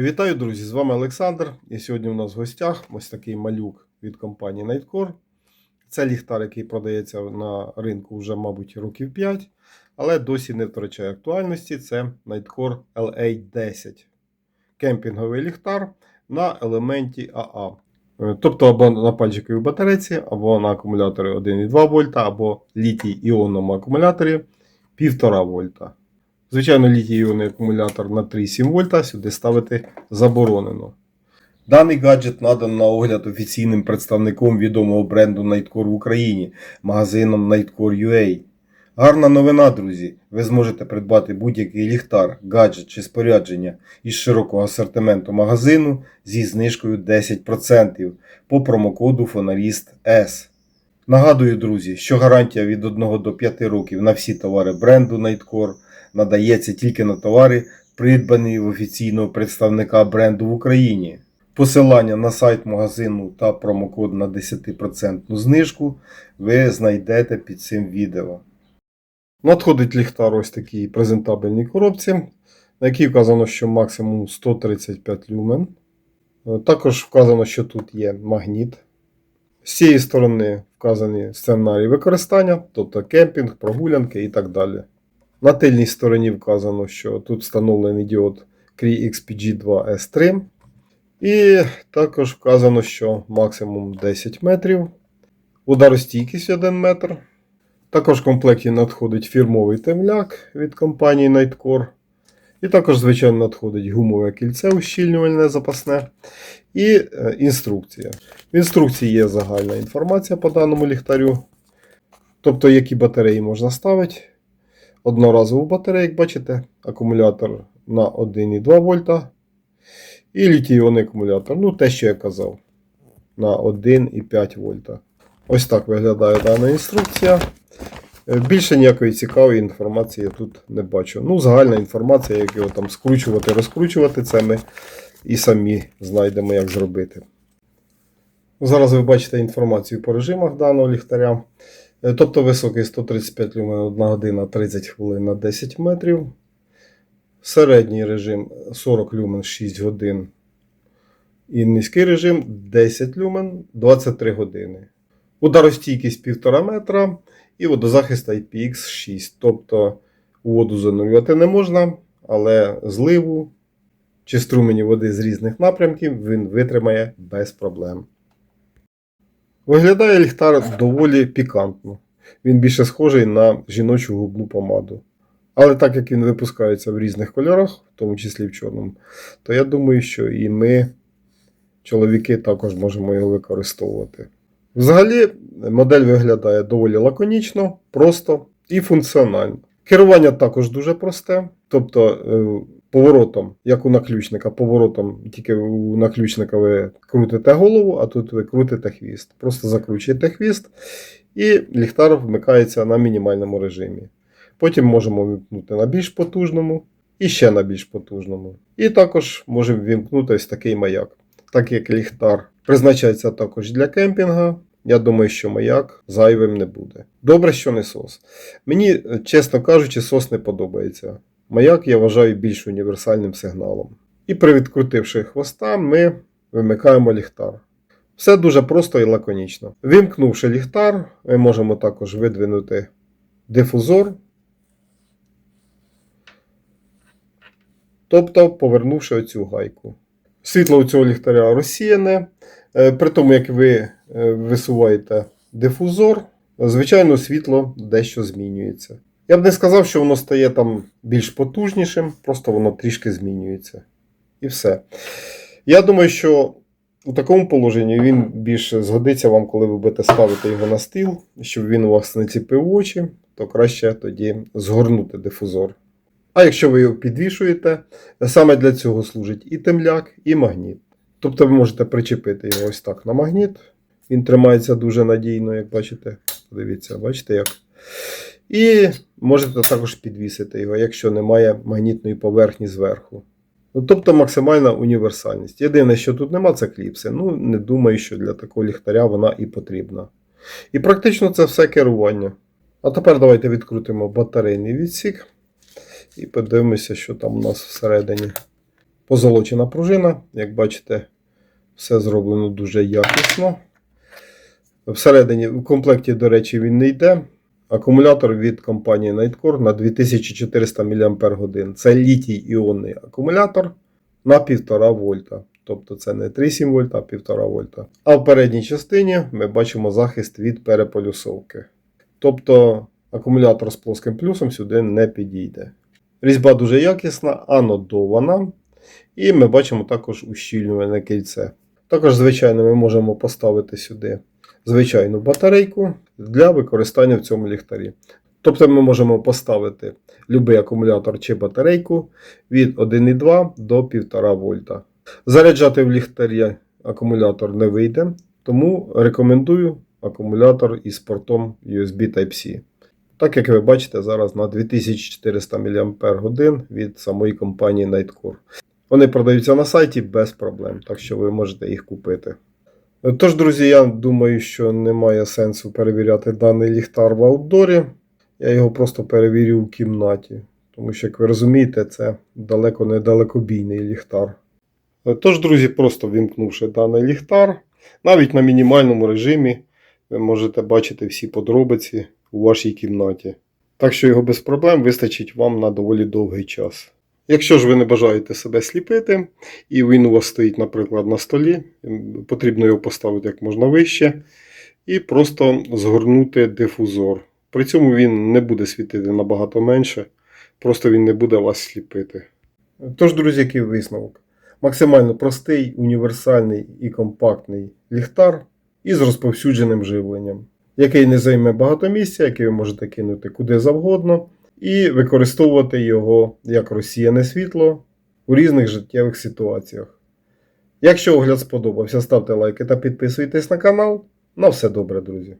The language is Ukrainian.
Вітаю, друзі! З вами Олександр. І сьогодні у нас в гостях ось такий малюк від компанії Nightcore. Це ліхтар, який продається на ринку вже, мабуть, років 5, але досі не втрачає актуальності. Це Nightcore LA10. Кемпінговий ліхтар на елементі АА. Тобто або на пальчиковій батарейці, або на акумуляторі 1,2 вольта, або літій іонному акумуляторі 1,5 вольта. Звичайно, літій-іонний акумулятор на 3,7 вольта сюди ставити заборонено. Даний гаджет надан на огляд офіційним представником відомого бренду Nightcore в Україні, магазином Nightcore.ua. Гарна новина, друзі! Ви зможете придбати будь-який ліхтар, гаджет чи спорядження із широкого асортименту магазину зі знижкою 10% по промокоду Фонаріст S. Нагадую, друзі, що гарантія від 1 до 5 років на всі товари бренду Nightcore надається тільки на товари, придбані в офіційного представника бренду в Україні. Посилання на сайт магазину та промокод на 10% знижку ви знайдете під цим відео. Надходить ліхтар ось такій презентабельній коробці, на якій вказано, що максимум 135 люмен. Е, Також вказано, що тут є магніт. З цієї сторони вказані сценарії використання, тобто кемпінг, прогулянки і так далі. На тильній стороні вказано, що тут встановлений діод Cree XPG2 S3. І також вказано, що максимум 10 метрів. Ударостійкість 1 метр. Також в комплекті надходить фірмовий темляк від компанії Nightcore. І також, звичайно, надходить гумове кільце ущільнювальне запасне. І е, інструкція. В інструкції є загальна інформація по даному ліхтарю. Тобто, які батареї можна ставити. Одноразову батарею, як бачите, акумулятор на 1,2 вольта. І літій-іонний акумулятор. Ну, те, що я казав, на 1,5 вольта. Ось так виглядає дана інструкція. Е, Більше ніякої цікавої інформації я тут не бачу. Ну, загальна інформація, як його там скручувати, розкручувати, це ми і самі знайдемо, як зробити. Зараз ви бачите інформацію по режимах даного ліхтаря. Е, Тобто високий 135 люмен 1 година 30 хвилин на 10 метрів. Середній режим 40 люмен 6 годин. І низький режим 10 люмен 23 години. Ударостійкість 1,5 метра і водозахист IPX6. Тобто воду занурювати не можна, але зливу чи струмені води з різних напрямків він витримає без проблем. Виглядає ліхтар доволі пікантно. Він більше схожий на жіночу губну помаду. Але так як він випускається в різних кольорах, в тому числі в чорному, то я думаю, що і ми, чоловіки, також можемо його використовувати. Взагалі, модель виглядає доволі лаконічно, просто і функціонально. Керування також дуже просте, тобто е, поворотом, як у наключника, поворотом тільки у наключника ви крутите голову, а тут ви крутите хвіст. Просто закручуєте хвіст, і ліхтар вмикається на мінімальному режимі. Потім можемо вимкнути на більш потужному і ще на більш потужному. І також можемо вімкнути ось такий маяк. Так як ліхтар призначається також для кемпінга, я думаю, що маяк зайвим не буде. Добре, що не сос. Мені, чесно кажучи, сос не подобається. Маяк я вважаю більш універсальним сигналом. І при відкрутивши хвоста, ми вимикаємо ліхтар. Все дуже просто і лаконічно. Вимкнувши ліхтар, ми можемо також видвинути дифузор, тобто повернувши оцю гайку. Світло у цього ліхтаря розсіяне. Е, При тому, як ви е, висуваєте дифузор, звичайно, світло дещо змінюється. Я б не сказав, що воно стає там більш потужнішим, просто воно трішки змінюється. І все. Я думаю, що у такому положенні він більше згодиться вам, коли ви будете ставити його на стіл, щоб він у вас не ціпив очі, то краще тоді згорнути дифузор. А якщо ви його підвішуєте, саме для цього служить і темляк, і магніт. Тобто ви можете причепити його ось так на магніт. Він тримається дуже надійно, як бачите. Подивіться, бачите як. І можете також підвісити його, якщо немає магнітної поверхні зверху. Ну, тобто максимальна універсальність. Єдине, що тут нема, це кліпси. Ну, не думаю, що для такого ліхтаря вона і потрібна. І практично це все керування. А тепер давайте відкрутимо батарейний відсік і подивимося, що там у нас всередині. Позолочена пружина, як бачите, все зроблено дуже якісно. Всередині, в комплекті, до речі, він не йде. Акумулятор від компанії Nightcore на 2400 мАч. Це літій іонний акумулятор на 1,5 вольта. Тобто це не 3,7 вольта, а 1,5 вольта. А в передній частині ми бачимо захист від переполюсовки. Тобто акумулятор з плоским плюсом сюди не підійде. Різьба дуже якісна, анодована. І ми бачимо також ущільнювальне кільце. Також, звичайно, ми можемо поставити сюди звичайну батарейку для використання в цьому ліхтарі. Тобто ми можемо поставити будь-який акумулятор чи батарейку від 1,2 до 1,5 вольта. Заряджати в ліхтарі акумулятор не вийде, тому рекомендую акумулятор із портом USB Type-C. Так як ви бачите, зараз на 2400 мАч від самої компанії Nightcore. Вони продаються на сайті без проблем, так що ви можете їх купити. Тож, друзі, я думаю, що немає сенсу перевіряти даний ліхтар в аутдорі. Я його просто перевірю в кімнаті. Тому що, як ви розумієте, це далеко не далекобійний ліхтар. Тож, друзі, просто вімкнувши даний ліхтар, навіть на мінімальному режимі ви можете бачити всі подробиці у вашій кімнаті. Так що його без проблем вистачить вам на доволі довгий час. Якщо ж ви не бажаєте себе сліпити, і він у вас стоїть, наприклад, на столі, потрібно його поставити як можна вище, і просто згорнути дифузор. При цьому він не буде світити набагато менше, просто він не буде вас сліпити. Тож, друзі, який висновок? Максимально простий, універсальний і компактний ліхтар із розповсюдженим живленням, який не займе багато місця, який ви можете кинути куди завгодно, і використовувати його як розсіяне світло у різних життєвих ситуаціях. Якщо огляд сподобався, ставте лайки та підписуйтесь на канал. На все добре, друзі!